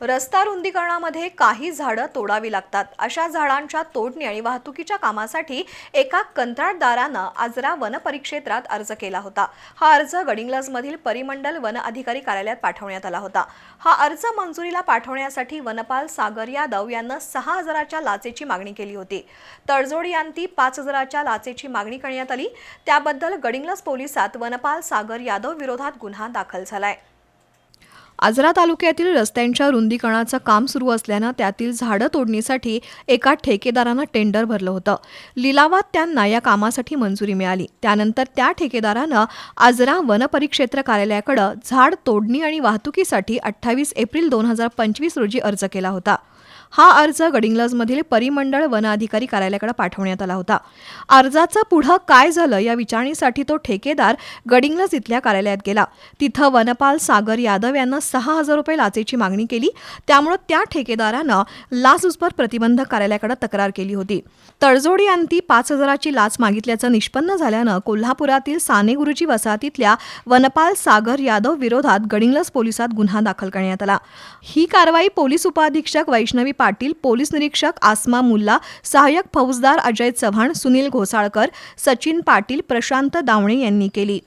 रस्ता रुंदीकरणामध्ये काही झाडं तोडावी लागतात. अशा झाडांच्या तोडणी आणि वाहतुकीच्या कामासाठी एका कंत्राटदारानं आजरा वन परिक्षेत्रात अर्ज केला होता. हा अर्ज गडिंग्लजमधील परिमंडल वन अधिकारी कार्यालयात पाठवण्यात आला होता. हा अर्ज मंजुरीला पाठवण्यासाठी वनपाल सागर यादव यांना सहा हजाराच्या लाचेची मागणी केली होती. तडजोड यांती पाच हजाराच्या लाचेची मागणी करण्यात आली. त्याबद्दल गडिंग्लज पोलिसात वनपाल सागर यादव विरोधात गुन्हा दाखल झालाय. आजरा तालुक्यातील रस्त्यांच्या रुंदीकरणाचं काम सुरू असल्यानं त्यातील झाडं तोडणीसाठी एका ठेकेदारानं टेंडर भरलं होतं. लिलावात त्यांना या कामासाठी मंजुरी मिळाली. त्यानंतर त्या ठेकेदारानं आजरा वन परिक्षेत्र कार्यालयाकडं झाड तोडणी आणि वाहतुकीसाठी अठ्ठावीस एप्रिल दोन हजार पंचवीस रोजी अर्ज केला होता. हा अर्ज गडिंग्लजमधील परिमंडळ वनाधिकारी कार्यालयाकडे पाठवण्यात आला होता. अर्जाचं पुढं काय झालं या विचारणीसाठी तो ठेकेदार गडिंग्लज इथल्या कार्यालयात गेला. तिथं वनपाल सागर यादव यांना सहा हजार रुपये लाचेची मागणी केली. त्यामुळं त्या ठेकेदारानं लाचलुचपत प्रतिबंधक कार्यालयाकडे तक्रार केली होती. तडजोडी अंती पाच हजाराची लाच मागितल्याचं निष्पन्न झाल्यानं कोल्हापुरातील साने गुरुजी वसाहतीतल्या वनपाल सागर यादव विरोधात गडिंग्लज पोलिसात गुन्हा दाखल करण्यात आला. ही कारवाई पोलीस उपअधीक्षक वैष्णवी पाटील पोलीस निरीक्षक आसमा मुल्ला सहाय्यक फौजदार अजय चव्हाण सुनील घोसाळकर सचिन पाटील प्रशांत दावणे यांनी केली.